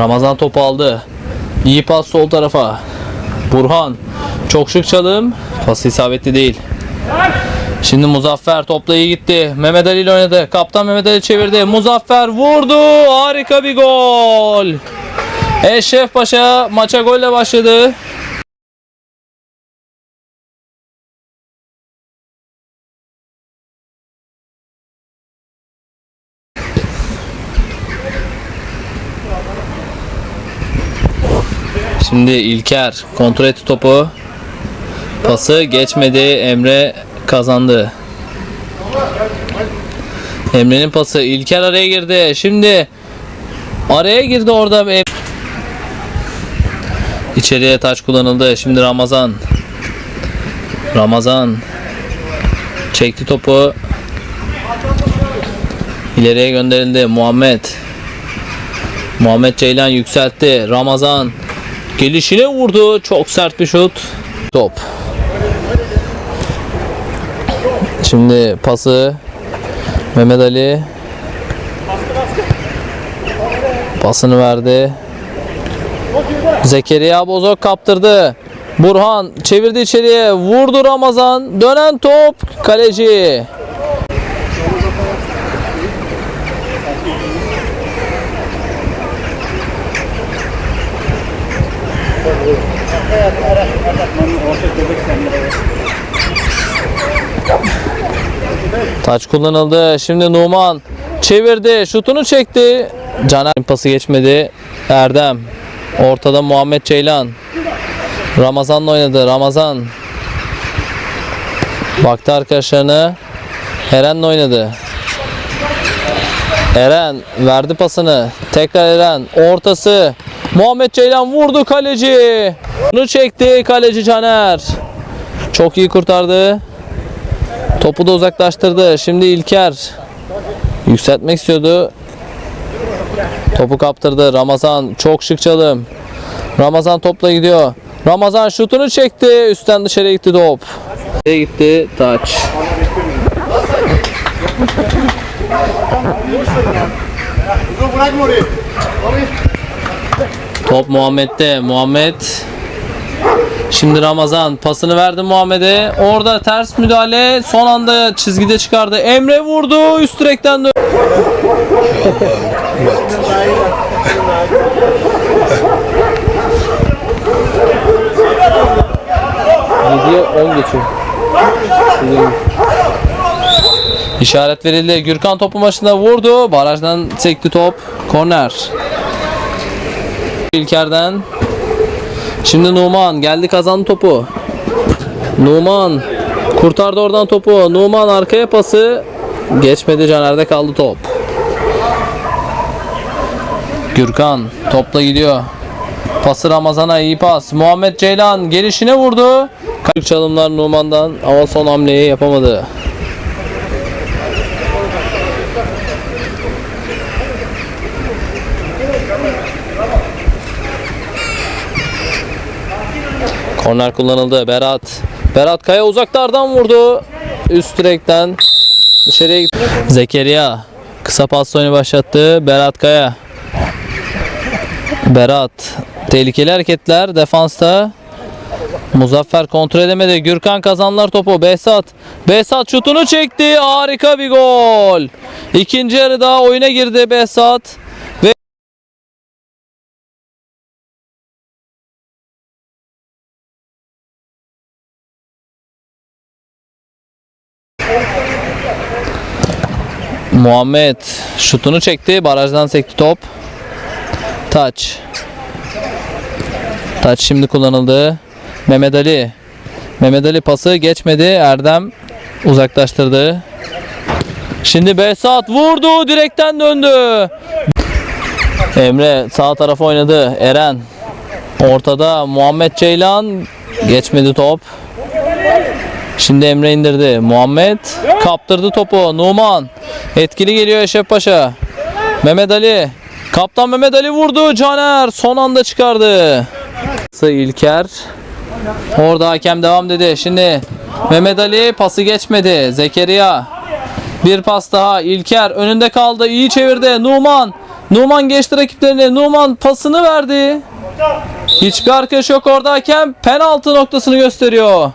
Ramazan topu aldı. İyi pas sol tarafa. Burhan. Çok şık çalım. Pası isabetli değil. Şimdi Muzaffer topla iyi gitti. Mehmet Ali ile oynadı. Kaptan Mehmet Ali çevirdi. Muzaffer vurdu. Harika bir gol. Eşref Paşa maça golle başladı. Şimdi İlker kontrol etti topu. Pası geçmedi. Emre kazandı. Emre'nin pası. İlker araya girdi. Şimdi araya girdi orada. İçeriye taç kullanıldı. Şimdi Ramazan. Ramazan çekti topu. İleriye gönderildi. Muhammed. Muhammed Ceylan yükseltti. Ramazan gelişine vurdu. Çok sert bir şut. Top. Şimdi pası Mehmet Ali pasını verdi. Zekeriya Bozok kaptırdı. Burhan çevirdi içeriye. Vurdu Ramazan. Dönen top kaleci. Taç kullanıldı. Şimdi Numan çevirdi. Şutunu çekti. Caner pası geçmedi. Erdem. Ortada Muhammed Ceylan. Ramazan'la oynadı. Ramazan. Baktı arkadaşlarına. Eren'le oynadı. Eren verdi pasını. Tekrar Eren. Ortası. Muhammed Ceylan vurdu kaleci. Bunu çekti kaleci Caner. Çok iyi kurtardı. Topu da uzaklaştırdı. Şimdi İlker yükseltmek istiyordu. Topu kaptırdı. Ramazan çok şık çalım. Ramazan topla gidiyor. Ramazan şutunu çekti. Üstten dışarıya gitti top. Nereye gitti? Taç. Top Muhammed'de. Muhammed Şimdi Ramazan pasını verdi Muhammed'e. Orada ters müdahale. Son anda çizgide çıkardı. Emre vurdu. Üst direkten dön. Yediye 10 geçiyor. İşaret verildi. Gürkan topu başında vurdu. Barajdan sekti top. Korner. İlker'den Şimdi Numan geldi kazandı topu. Numan kurtardı oradan topu. Numan arkaya pası geçmedi Caner'de kaldı top. Gürkan topla gidiyor. Pası Ramazan'a iyi pas. Muhammed Ceylan gelişine vurdu. Kırık çalımlar Numan'dan ama son hamleyi yapamadı. Korner kullanıldı. Berat. Berat Kaya uzaklardan vurdu. Üst direkten dışarıya gitti. Zekeriya kısa pas oyunu başlattı. Berat Kaya. Berat tehlikeli hareketler defansta. Muzaffer kontrol edemedi. Gürkan kazanlar topu. Behzat. Behzat şutunu çekti. Harika bir gol. İkinci yarıda oyuna girdi Behzat. Muhammed şutunu çekti. Barajdan sekti top. Taç. Taç şimdi kullanıldı. Mehmet Ali. Mehmet Ali pası geçmedi. Erdem uzaklaştırdı. Şimdi Behzat vurdu. Direkten döndü. Emre sağ tarafa oynadı. Eren. Ortada Muhammed Ceylan. Geçmedi top. Şimdi Emre indirdi. Muhammed kaptırdı topu. Numan. Etkili geliyor Eşref Paşa. Mehmet Ali. Kaptan Mehmet Ali vurdu. Caner son anda çıkardı. İlker. Orada hakem devam dedi. Şimdi Mehmet Ali pası geçmedi. Zekeriya. Bir pas daha. İlker önünde kaldı. İyi çevirdi. Numan. Numan geçti rakiplerine. Numan pasını verdi. Hiçbir arkadaş yok orada hakem penaltı noktasını gösteriyor.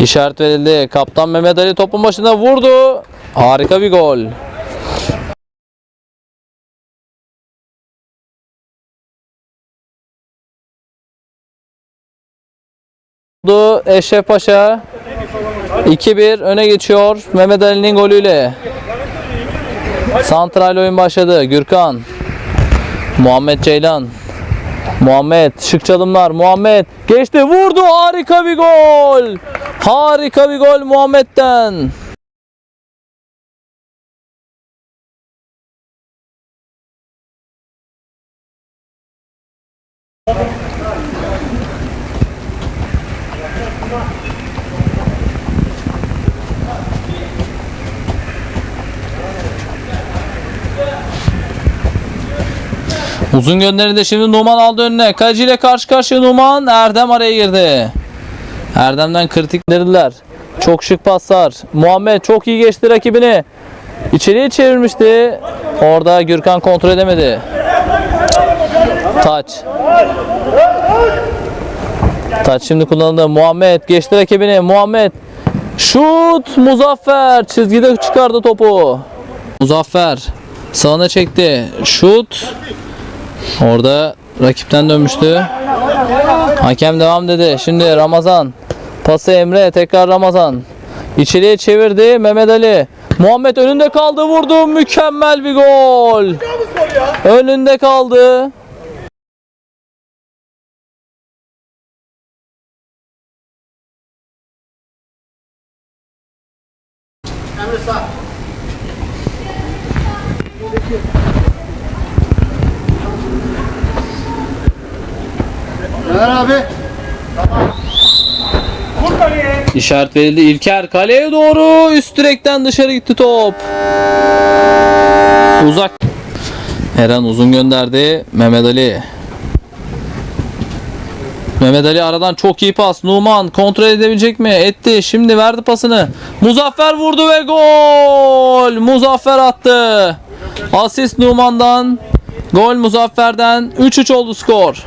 İşaret verildi. Kaptan Mehmet Ali topun başında vurdu. Harika bir gol. Eşref Paşa. 2-1 öne geçiyor Mehmet Ali'nin golüyle. Santral oyun başladı. Gürkan. Muhammed Ceylan. Muhammed şık çalımlar. Muhammed geçti vurdu harika bir gol. Harika bir gol Muhammed'den. Uzun gönderinde şimdi Numan aldı önüne. Kaleci ile karşı karşıya Numan. Erdem araya girdi. Erdem'den kritik verdiler. Çok şık paslar. Muhammed çok iyi geçti rakibini. İçeriye çevirmişti. Orada Gürkan kontrol edemedi. Taç. Taç şimdi kullanıldı. Muhammed geçti rakibini. Muhammed şut Muzaffer çizgide çıkardı topu. Muzaffer sağına çekti. Şut Orada rakipten dönmüştü. Hakem devam dedi. Şimdi Ramazan. Pası Emre. Tekrar Ramazan. İçeriye çevirdi Mehmet Ali. Muhammed önünde kaldı vurdu. Mükemmel bir gol. Önünde kaldı. Ömer abi. İşaret verildi. İlker kaleye doğru. Üst direkten dışarı gitti top. Uzak. Eren uzun gönderdi. Mehmet Ali. Mehmet Ali aradan çok iyi pas. Numan kontrol edebilecek mi? Etti. Şimdi verdi pasını. Muzaffer vurdu ve gol. Muzaffer attı. Asist Numan'dan. Gol Muzaffer'den. 3-3 oldu skor.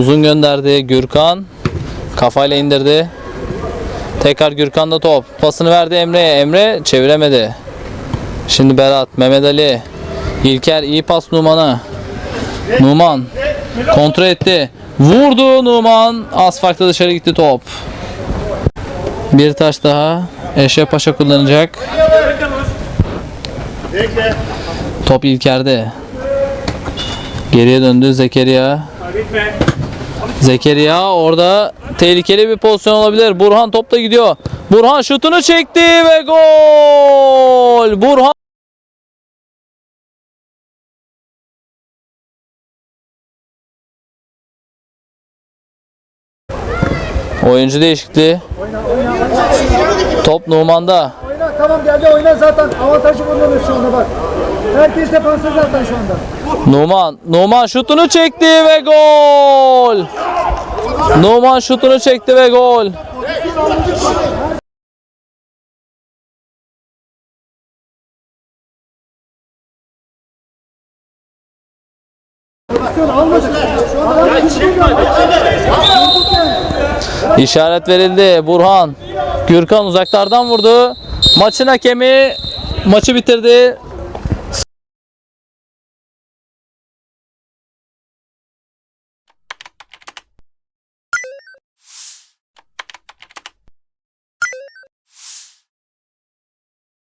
Uzun gönderdi Gürkan. Kafayla indirdi. Tekrar Gürkan'da top. Pasını verdi Emre'ye. Emre çeviremedi. Şimdi Berat, Mehmet Ali. İlker iyi pas Numan'a. Numan kontrol etti. Vurdu Numan. Asfaltta dışarı gitti top. Bir taş daha. Eşref Paşa kullanacak. Top İlker'de. Geriye döndü Zekeriya. Zekeriya orada tehlikeli bir pozisyon olabilir. Burhan topla gidiyor. Burhan şutunu çekti ve gol. Burhan Oyuncu değişikliği. Top Numan'da. Oyna tamam geldi oyna zaten. Avantajı buluyoruz şu anda bak. Herkes defansı zaten şu anda. Numan, Numan şutunu çekti ve gol. Numan şutunu çekti ve gol. İşaret verildi. Burhan. Gürkan uzaklardan vurdu. Maçın hakemi maçı bitirdi.